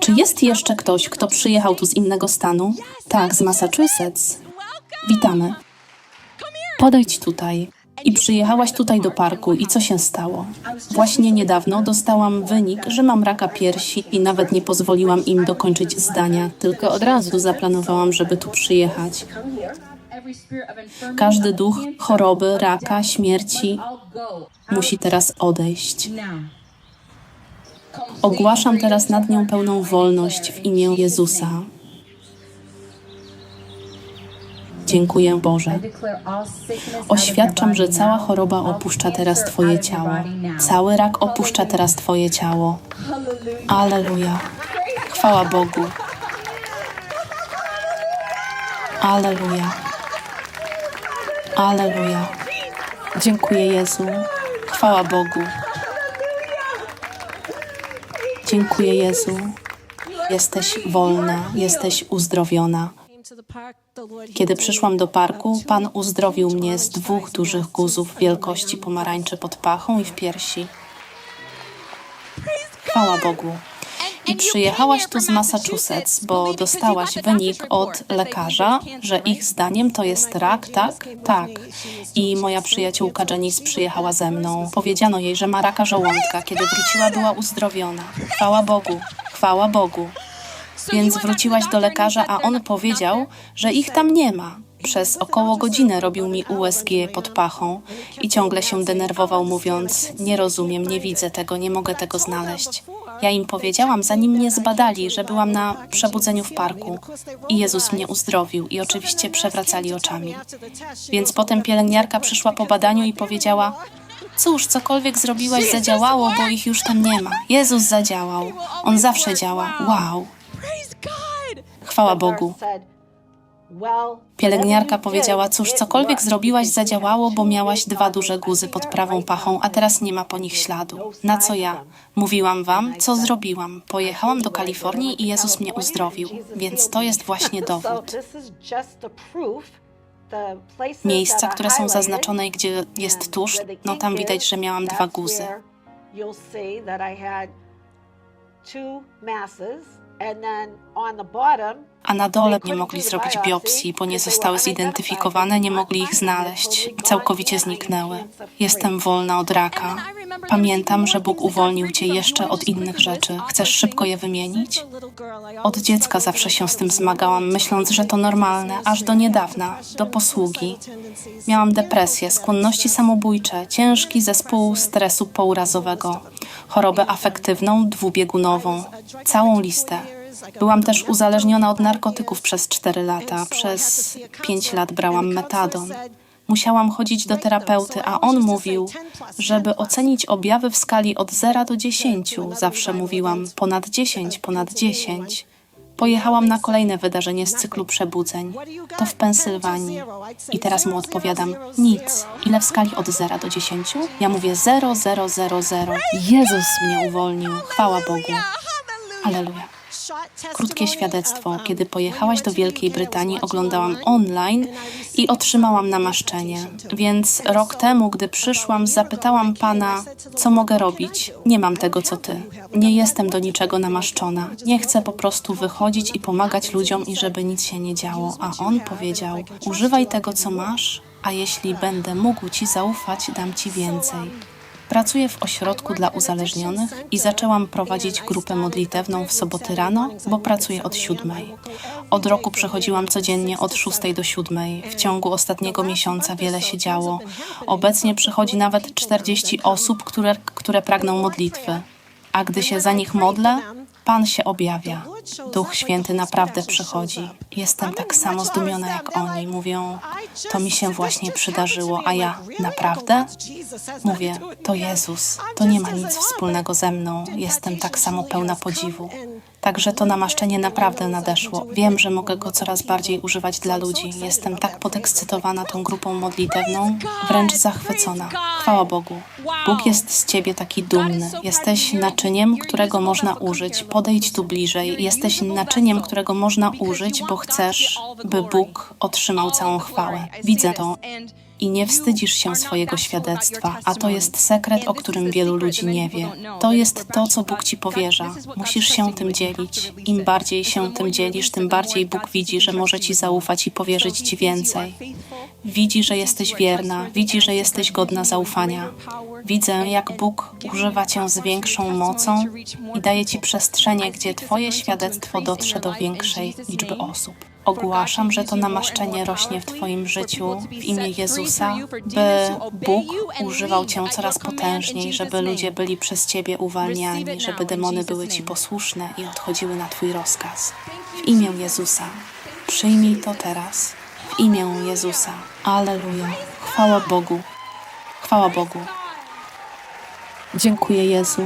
Czy jest jeszcze ktoś, kto przyjechał tu z innego stanu? Tak, z Massachusetts. Witamy. Podejdź tutaj. I przyjechałaś tutaj do parku i co się stało? Właśnie niedawno dostałam wynik, że mam raka piersi i nawet nie pozwoliłam im dokończyć zdania, tylko od razu zaplanowałam, żeby tu przyjechać. Każdy duch choroby, raka, śmierci musi teraz odejść. Ogłaszam teraz nad nią pełną wolność w imię Jezusa. Dziękuję Boże. Oświadczam, że cała choroba opuszcza teraz Twoje ciało. Cały rak opuszcza teraz Twoje ciało. Aleluja. Chwała Bogu. Aleluja. Aleluja. Dziękuję Jezu. Chwała Bogu. Dziękuję Jezu. Jesteś wolna, jesteś uzdrowiona. Kiedy przyszłam do parku, Pan uzdrowił mnie z dwóch dużych guzów wielkości pomarańczy pod pachą i w piersi. Chwała Bogu. Przyjechałaś tu z Massachusetts, bo dostałaś wynik od lekarza, że ich zdaniem to jest rak, tak? Tak. I moja przyjaciółka Janice przyjechała ze mną. Powiedziano jej, że ma raka żołądka. Kiedy wróciła, była uzdrowiona. Chwała Bogu. Chwała Bogu. Więc wróciłaś do lekarza, a on powiedział, że ich tam nie ma. Przez około godzinę robił mi USG pod pachą i ciągle się denerwował, mówiąc: Nie rozumiem, nie widzę tego, nie mogę tego znaleźć. Ja im powiedziałam, zanim mnie zbadali, że byłam na przebudzeniu w parku i Jezus mnie uzdrowił i oczywiście przewracali oczami. Więc potem pielęgniarka przyszła po badaniu i powiedziała: Cóż, cokolwiek zrobiłaś, zadziałało, bo ich już tam nie ma. Jezus zadziałał. On zawsze działa. Wow. Chwała Bogu. Pielęgniarka powiedziała, cóż, cokolwiek zrobiłaś, zadziałało, bo miałaś dwa duże guzy pod prawą pachą, a teraz nie ma po nich śladu. Na co ja? Mówiłam wam, co zrobiłam. Pojechałam do Kalifornii i Jezus mnie uzdrowił, więc to jest właśnie dowód. Miejsca, które są zaznaczone i gdzie jest tusz, no tam widać, że miałam dwa guzy. A na dole nie mogli zrobić biopsji, bo nie zostały zidentyfikowane, nie mogli ich znaleźć. Całkowicie zniknęły. Jestem wolna od raka. Pamiętam, że Bóg uwolnił cię jeszcze od innych rzeczy. Chcesz szybko je wymienić? Od dziecka zawsze się z tym zmagałam, myśląc, że to normalne, aż do niedawna, do posługi. Miałam depresję, skłonności samobójcze, ciężki zespół stresu pourazowego, chorobę afektywną dwubiegunową, całą listę. Byłam też uzależniona od narkotyków przez 4 lata. Przez 5 lat brałam metadon. Musiałam chodzić do terapeuty, a on mówił, żeby ocenić objawy w skali od 0 do 10. Zawsze mówiłam ponad 10, ponad 10. Pojechałam na kolejne wydarzenie z cyklu przebudzeń. To w Pensylwanii. I teraz mu odpowiadam: nic. Ile w skali od 0 do 10? Ja mówię 0, 0, 0, 0. Jezus mnie uwolnił. Chwała Bogu. Aleluja. Krótkie świadectwo. Kiedy pojechałaś do Wielkiej Brytanii, oglądałam online i otrzymałam namaszczenie. Więc rok temu, gdy przyszłam, zapytałam Pana, co mogę robić. Nie mam tego, co Ty. Nie jestem do niczego namaszczona. Nie chcę po prostu wychodzić i pomagać ludziom i żeby nic się nie działo. A On powiedział, używaj tego, co masz, a jeśli będę mógł Ci zaufać, dam Ci więcej. Pracuję w ośrodku dla uzależnionych i zaczęłam prowadzić grupę modlitewną w soboty rano, bo pracuję od siódmej. Od roku przechodziłam codziennie od szóstej do siódmej. W ciągu ostatniego miesiąca wiele się działo. Obecnie przychodzi nawet 40 osób, które, które pragną modlitwy. A gdy się za nich modlę, Pan się objawia. Duch Święty naprawdę przychodzi. Jestem tak samo zdumiona jak oni. Mówią, to mi się właśnie przydarzyło, a ja naprawdę? Mówię, to Jezus. To nie ma nic wspólnego ze mną. Jestem tak samo pełna podziwu. Także to namaszczenie naprawdę nadeszło. Wiem, że mogę go coraz bardziej używać dla ludzi. Jestem tak podekscytowana tą grupą modlitewną, wręcz zachwycona. Chwała Bogu. Bóg jest z ciebie taki dumny. Jesteś naczyniem, którego można użyć. Podejdź tu bliżej. Jesteś naczyniem, którego można użyć, bo chcesz, by Bóg otrzymał całą chwałę. Widzę to. I nie wstydzisz się swojego świadectwa, a to jest sekret, o którym wielu ludzi nie wie. To jest to, co Bóg ci powierza. Musisz się tym dzielić. Im bardziej się tym dzielisz, tym bardziej Bóg widzi, że może ci zaufać i powierzyć ci więcej. Widzi, że jesteś wierna, widzi, że jesteś godna zaufania. Widzę, jak Bóg używa cię z większą mocą i daje ci przestrzenie, gdzie Twoje świadectwo dotrze do większej liczby osób. Ogłaszam, że to namaszczenie rośnie w Twoim życiu w imię Jezusa, by Bóg używał Cię coraz potężniej, żeby ludzie byli przez Ciebie uwalniani, żeby demony były Ci posłuszne i odchodziły na Twój rozkaz. W imię Jezusa. Przyjmij to teraz. W imię Jezusa. Aleluja. Chwała Bogu. Chwała Bogu. Dziękuję Jezu